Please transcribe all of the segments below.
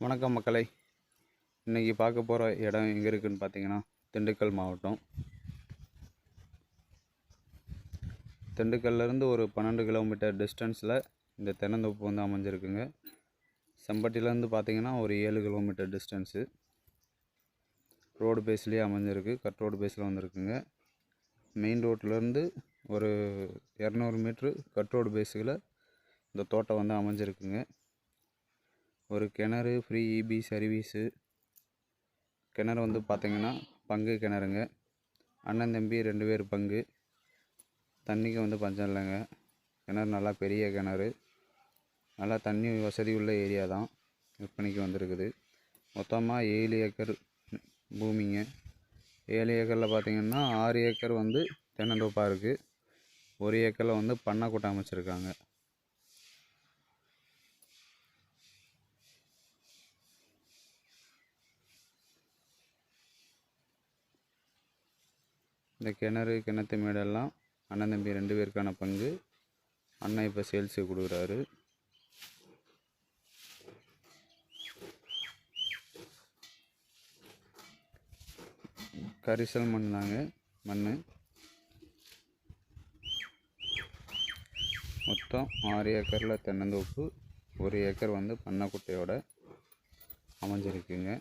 வணக்கம் மக்களை. இன்றைக்கி பார்க்க போகிற இடம் எங்கே இருக்குதுன்னு பார்த்தீங்கன்னா திண்டுக்கல் மாவட்டம். திண்டுக்கல்லேருந்து ஒரு பன்னெண்டு கிலோமீட்டர் டிஸ்டன்ஸில் இந்த தென்னந்தோப்பு வந்து அமைஞ்சிருக்குங்க. செம்பட்டிலேருந்து பார்த்தீங்கன்னா ஒரு ஏழு கிலோமீட்டர் டிஸ்டன்ஸு ரோடு பேஸ்லேயே அமைஞ்சிருக்கு. கட் ரோடு பேஸில் வந்திருக்குங்க. மெயின் ரோட்லேருந்து ஒரு இரநூறு மீட்ரு கட் ரோடு பேஸில் இந்த தோட்டம் வந்து அமைஞ்சிருக்குங்க. ஒரு கிணறு ஃப்ரீ இபி சர்வீஸு கிணறு வந்து பார்த்திங்கன்னா பங்கு கிணறுங்க. அண்ணன் தம்பி ரெண்டு பேர் பங்கு. தண்ணிக்கு வந்து பஞ்சம் இல்லைங்க. கிணறு நல்லா பெரிய கிணறு. நல்லா தண்ணி வசதி உள்ள ஏரியா தான் விற்பனைக்கு வந்திருக்குது. மொத்தமாக ஏழு ஏக்கர் பூமிங்க. ஏழு ஏக்கரில் பார்த்தீங்கன்னா ஆறு ஏக்கர் வந்து தென்னந்தோப்பாக இருக்குது ஒரு ஏக்கரில் வந்து பண்ணை கூட்டம் அமைச்சிருக்காங்க. இந்த கிணறு கிணத்து மேடெல்லாம் அண்ணன் தம்பி ரெண்டு பேருக்கான பங்கு. அண்ணன் இப்போ சேல்ஸுக்கு கொடுக்குறாரு. கரிசல் மண் தாங்க மண் மொத்தம் ஆறு ஏக்கரில் தென்னந்தோப்பு ஒரு ஏக்கர் வந்து பண்ணைக்குட்டையோட அமைஞ்சிருக்குங்க.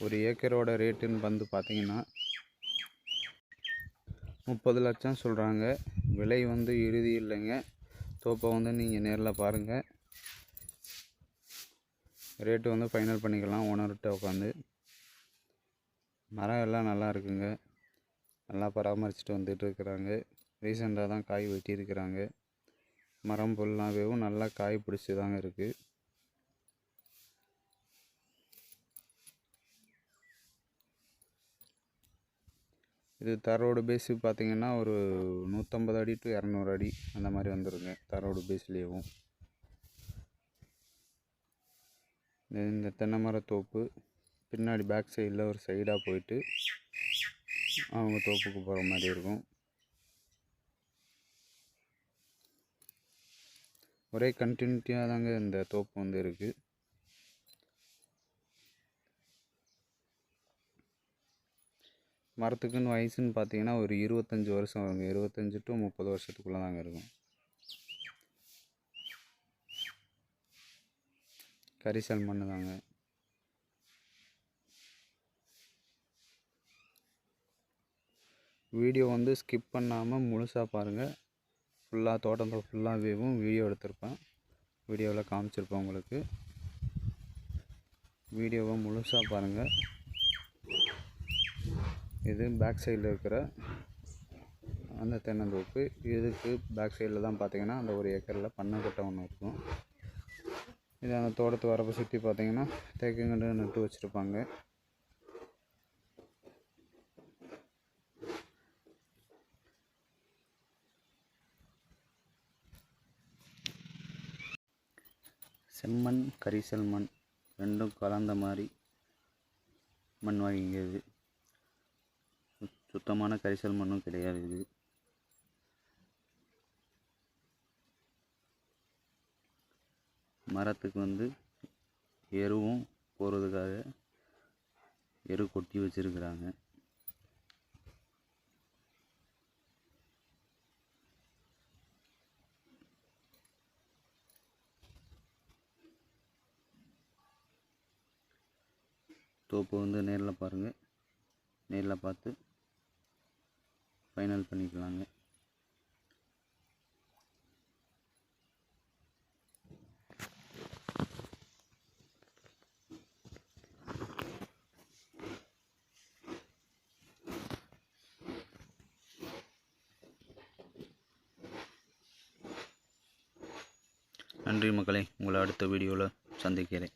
ஒரு ஏக்கரோட ரேட்டுன்னு வந்து பார்த்தீங்கன்னா முப்பது லட்சம் சொல்கிறாங்க விலை வந்து இறுதி இல்லைங்க. தோப்பை வந்து நீங்கள் நேரில் பாருங்கள் ரேட்டு வந்து ஃபைனல் பண்ணிக்கலாம் ஓனர்கிட்ட உட்காந்து மரம் எல்லாம் நல்லா இருக்குங்க. நல்லா பராமரிச்சுட்டு வந்துட்டு இருக்கிறாங்க. ரீசெண்டாக தான் காய் வெட்டியிருக்கிறாங்க. மரம் புல்லாகவேவும் நல்லா காய் பிடிச்சி தாங்க இருக்குது இது தரோடு பேஸு பார்த்திங்கன்னா ஒரு நூற்றம்பது அடி டு இரநூறு அடி அந்த மாதிரி வந்துருங்க தரோடு பேஸ்லேயும் இந்த தென்னை மர தோப்பு. பின்னாடி பேக் சைடில் ஒரு சைடாக போயிட்டு அவங்க தோப்புக்கு போகிற மாதிரி இருக்கும். ஒரே கண்டினியூட்டியாக தாங்க இந்த தோப்பு வந்து இருக்குது மரத்துக்குன்னு வயசுன்னு பார்த்தீங்கன்னா ஒரு இருபத்தஞ்சி வருஷம் வருங்க இருபத்தஞ்சி டு முப்பது வருஷத்துக்குள்ளே தாங்க இருக்கும். கரிசல் மண் தாங்க. வீடியோ வந்து ஸ்கிப் பண்ணாமல் முழுசாக பாருங்கள் ஃபுல்லாக தோட்டம் ஃபுல்லாகவேவும் வீடியோ எடுத்திருப்பேன். வீடியோவில் காமிச்சிருப்பேன் உங்களுக்கு. வீடியோவை முழுசாக பாருங்கள் இது பேக் சைடில் இருக்கிற அந்த தென்னந்தோப்பு இதுக்கு பேக் சைடில் தான் பார்த்தீங்கன்னா அந்த ஒரு ஏக்கரில் பண்ணை கொட்டை ஒன்று இருக்கும். இது அந்த தோட்டத்து வரப்போ சுற்றி பார்த்தீங்கன்னா தேக்கங்கன்று நட்டு வச்சுருப்பாங்க. செம்மண் கரிசல் மண் ரெண்டும் கலந்த மாதிரி மண் வகைங்க சுத்தமான கரிசல் மண்ணும் கிடையாது. இது மரத்துக்கு வந்து எருவும் போகிறதுக்காக எரு கொட்டி வச்சுருக்குறாங்க. தோப்பு வந்து நேரில் பாருங்கள் நேரில் பார்த்து ஃபைனல் பண்ணிக்கலாங்க. நன்றி மக்களை. உங்களை அடுத்த வீடியோவில் சந்திக்கிறேன்.